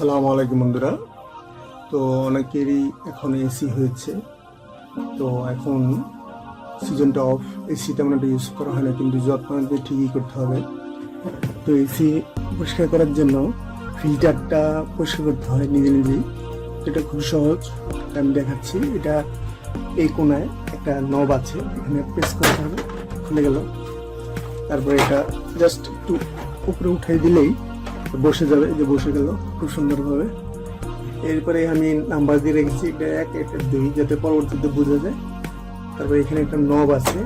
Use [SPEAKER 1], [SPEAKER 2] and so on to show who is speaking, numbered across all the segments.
[SPEAKER 1] আসসালামু আলাইকুম বন্ধুরা। তো অনেকেরই এখন এসি হয়েছে। তো এখন সিজনটা অফ এসি তেমন একটা ইউজ করা হয় না, কিন্তু যত্ন ঠিকই করতে হবে। তো এসি পরিষ্কার করার জন্য ফিল্টারটা পরিষ্কার করতে হয় নিজে নিজেই এটা খুব সহজ আমি দেখাচ্ছি। এটা এই কোনায় একটা নব আছে, এখানে প্রেস করতে হবে, খুলে গেল। তারপরে এটা জাস্ট একটু উপরে উঠাই দিলেই বসে যাবে যে বসে গেল, খুব সুন্দরভাবে। এরপরে আমি নাম্বার দিয়ে রেখেছি এটা এক এটা দুই, যাতে পরবর্তীতে বোঝা যায়। তারপরে এখানে একটা নব আছে,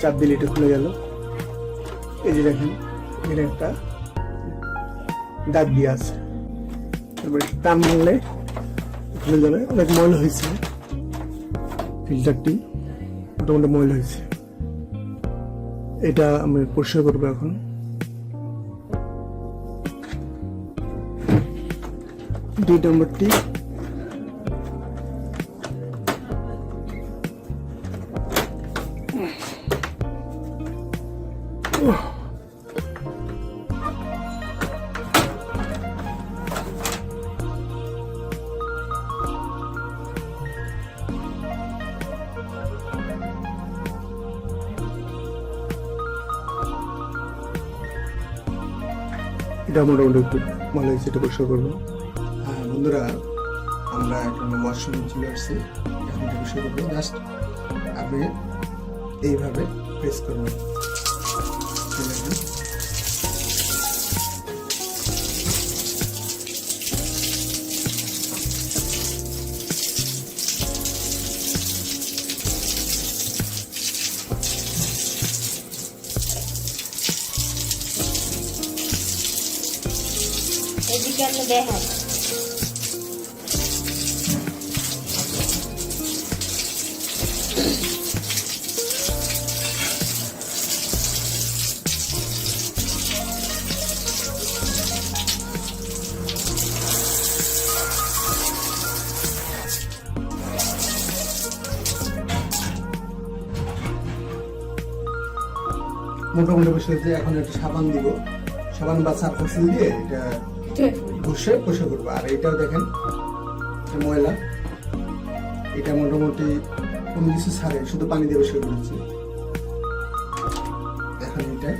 [SPEAKER 1] চাপ দিলে এটা খুলে গেল। এই যে দেখেন, এখানে একটা দাগ দিয়ে আছে। তারপরে টান মারলে খুলে যাবে, অনেক ময়লা হয়েছে। ফিল্টারটি মোটামুটি ময়লা হয়েছে। এটা আমি পরিষ্কার করব এখন। দুই নম্বরটি এটা মোটামুটি একটু ভালো হয়েছে এটা পরিষ্কার করব বন্ধুরা, আমরা এখন ওয়াশরুমে চলে আসছি। এখন এটা পরিষ্কার করব। জাস্ট আপনি এইভাবে প্রেস করবেন।
[SPEAKER 2] এদিকে আপনি দেখেন
[SPEAKER 1] মোটামুটি বসে যে এখন একটা সাবান দিব। সাবান বা সার্ফেক্সিল দিয়ে এটা ঘষে পরিষ্কার করব। আর এটাও দেখেন ময়লা। এটা মোটামুটি কোনো কিছু ছাড়ে শুধু পানি দিয়ে বসে করেছি এখন এটা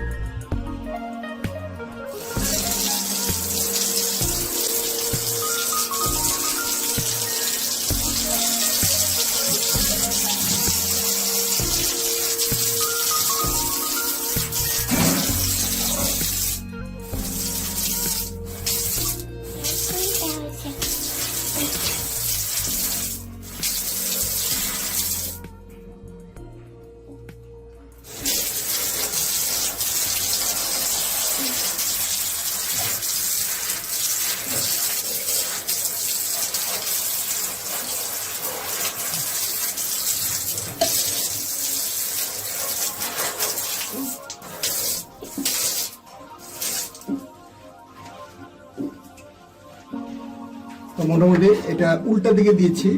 [SPEAKER 1] তো মোটামুটি এটা উল্টা দিকে দিয়েছি।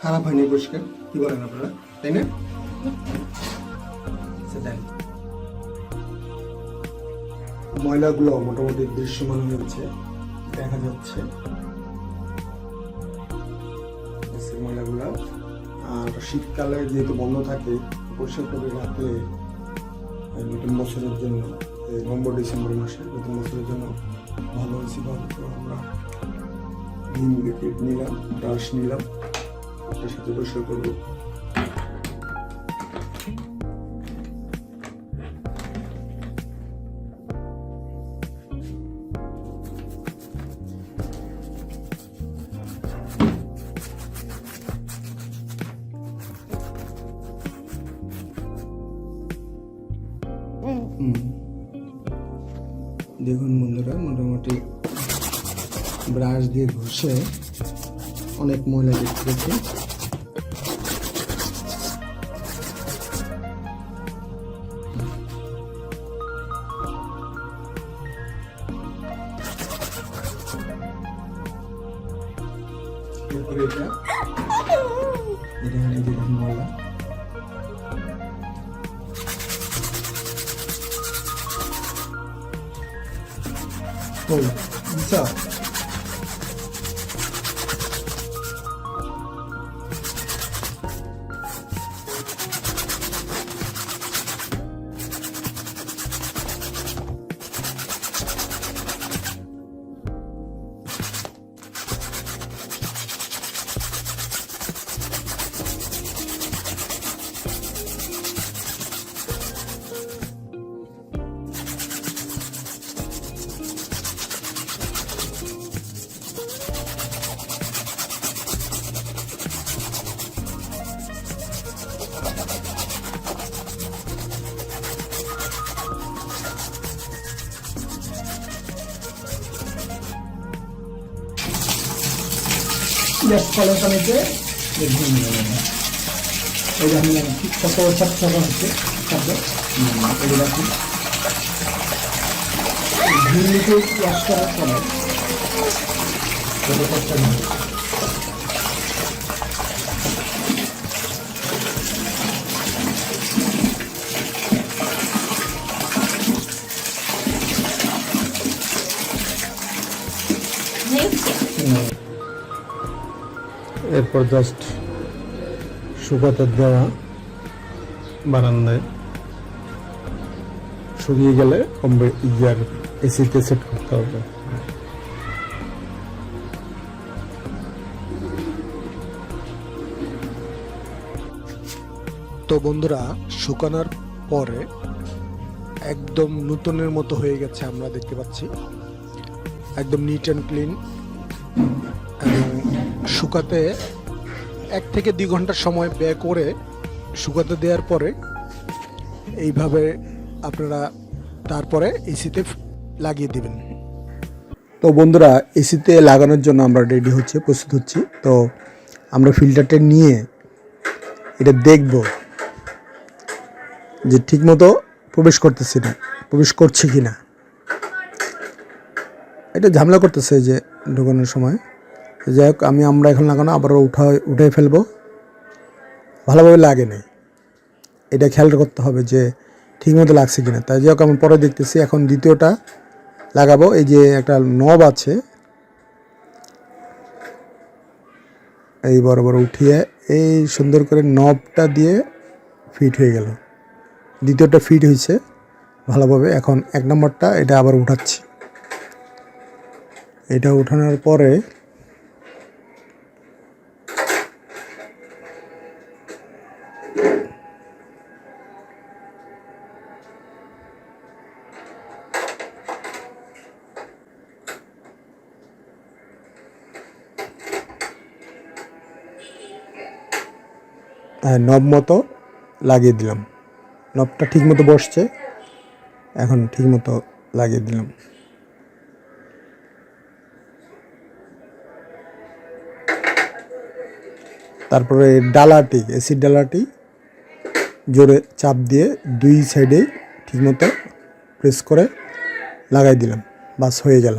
[SPEAKER 1] খারাপ হয়নি পরিষ্কার, কি বলেন আপনারা? তাই না? সেটাই ময়লাগুলো মোটামুটি দৃশ্যমান হয়েছে, দেখা যাচ্ছে। ময়লাগুলো, আর শীতকালে যেহেতু বন্ধ থাকে, পরিষ্কার করে রাখলে নতুন বছরের জন্য নভেম্বর, ডিসেম্বর মাসে নতুন বছরের জন্য ভালো হয়েছে ভালো। তো আমরা নিম লিকুইড নিলাম, ব্রাশ নিলাম। আপনার সাথে পরিষ্কার করব। দেখুন বন্ধুরা মোটামুটি ব্রাশ দিয়ে ঘষে অনেক ময়লা দেখতে পেয়েছি এরপরে এটা এটা এই যে দেখুন ময়লা
[SPEAKER 3] গ্যাস কলের পানিতে ঘুম নেবে এই যে আমি ঠিক কত চাপ হচ্ছে চাপে এগুলো রাখি ঘুমলিকে ওয়াশ করার পরে এটা করতে হবে।
[SPEAKER 2] হয়েছে
[SPEAKER 1] এরপর জাস্ট শুকাতে দেওয়া বারান্দায় শুকিয়ে গেলে কমবে ইয়ার এসিতে সেট করতে হবে।
[SPEAKER 3] তো বন্ধুরা, শুকানোর পরে একদম নতুনের মতো হয়ে গেছে আমরা দেখতে পাচ্ছি। একদম নিট অ্যান্ড ক্লিন শুকাতে এক থেকে দুই ঘণ্টা সময় ব্যয় করে শুকাতে দেওয়ার পরে এইভাবে আপনারা তারপরে এসিতে লাগিয়ে দেবেন।
[SPEAKER 1] তো বন্ধুরা, এসিতে লাগানোর জন্য আমরা রেডি হচ্ছে, প্রস্তুত হচ্ছি। তো আমরা ফিল্টারটা নিয়ে এটা দেখব যে ঠিকমতো প্রবেশ করতেছে না, প্রবেশ করছে কি না এটা ঝামেলা করতেছে যে ঢোকানোর সময়। যাই হোক আমি আমরা এখন লাগানো আবার উঠা, উঠে ফেলব। ভালোভাবে লাগে নাই। এটা খেয়াল করতে হবে যে ঠিকমতো লাগছে কিনা। তাই যাই হোক আমি পরে দেখতেছি, এখন দ্বিতীয়টা লাগাবো। এই যে একটা নব আছে, এই বড় বড় উঠিয়ে এই সুন্দর করে নবটা দিয়ে ফিট হয়ে গেল। দ্বিতীয়টা ফিট হয়েছে ভালোভাবে। এখন এক নম্বরটা, এটা আবার উঠাচ্ছি। এটা উঠানোর পরে নব মতো লাগিয়ে দিলাম। নবটা ঠিক মতো বসছে, এখন ঠিক মতো লাগিয়ে দিলাম। তারপরে ডালাটি এসিড ডালাটি জোরে চাপ দিয়ে দুই সাইডে ঠিকমতো প্রেস করে লাগাই দিলাম। বাস হয়ে গেল।